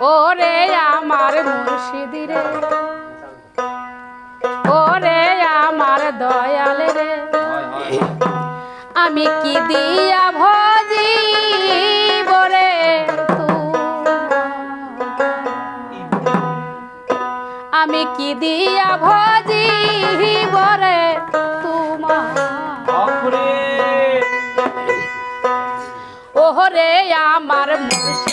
ওরে আমার মুর্শিদি রে। ওরে আমার দয়াল রে। আমি কি দিয়া ভজি বরে আমি কি দিয়া ভজি বরে তোমার? ওহরে আমার মুর্শি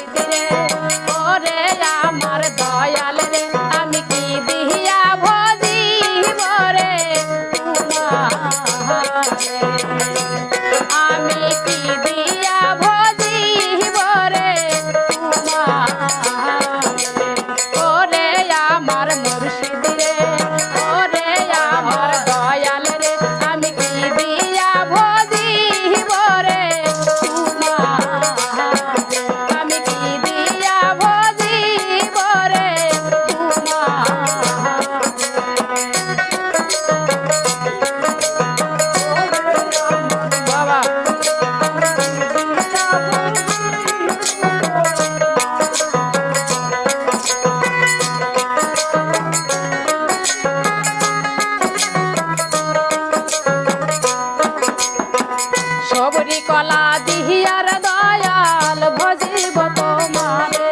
কলা দিহিয়ার দয়াল ভজিব তোমারে।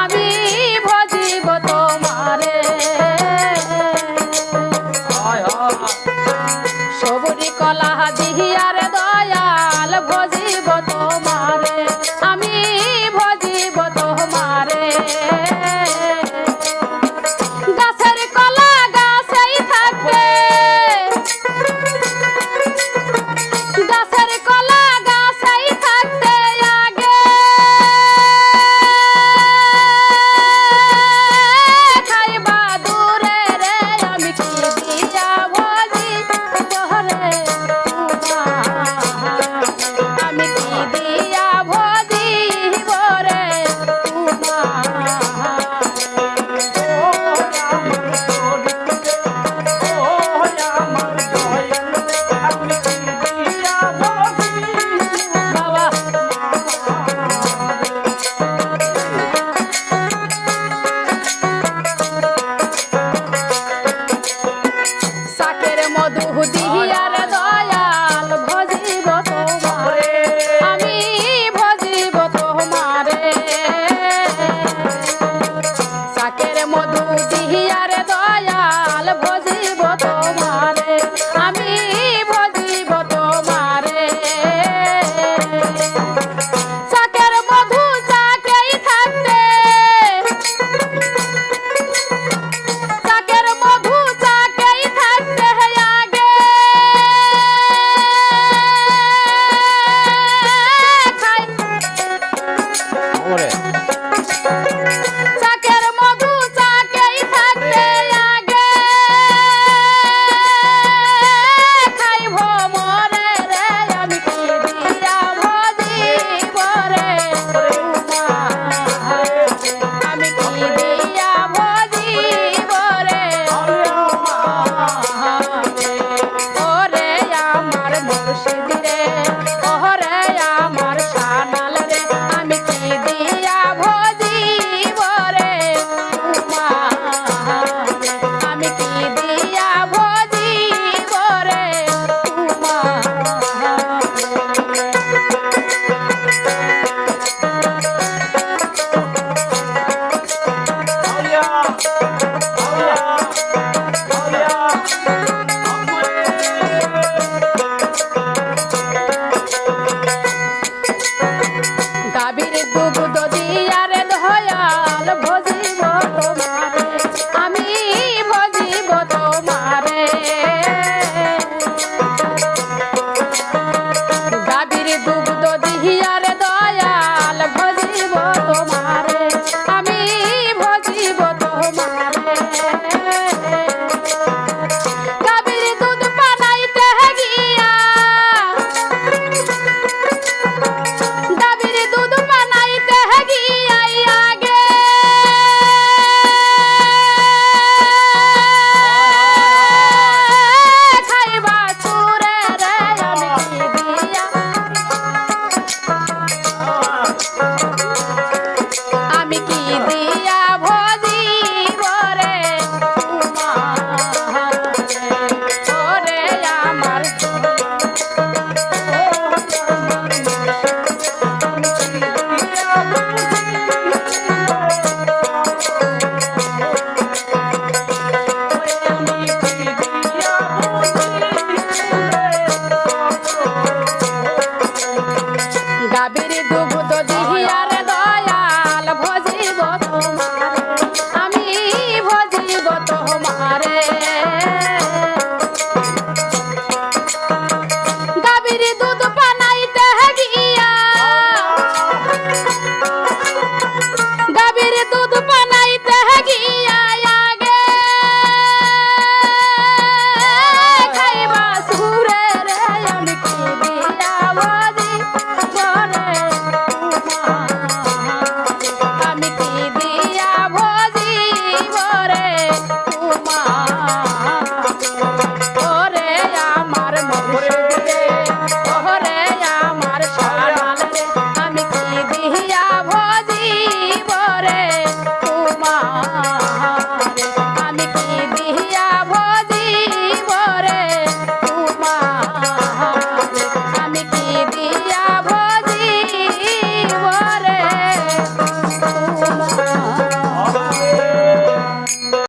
আমি ভজিব তোমারে। সবুরি কলা দিহিয়ার দয়াল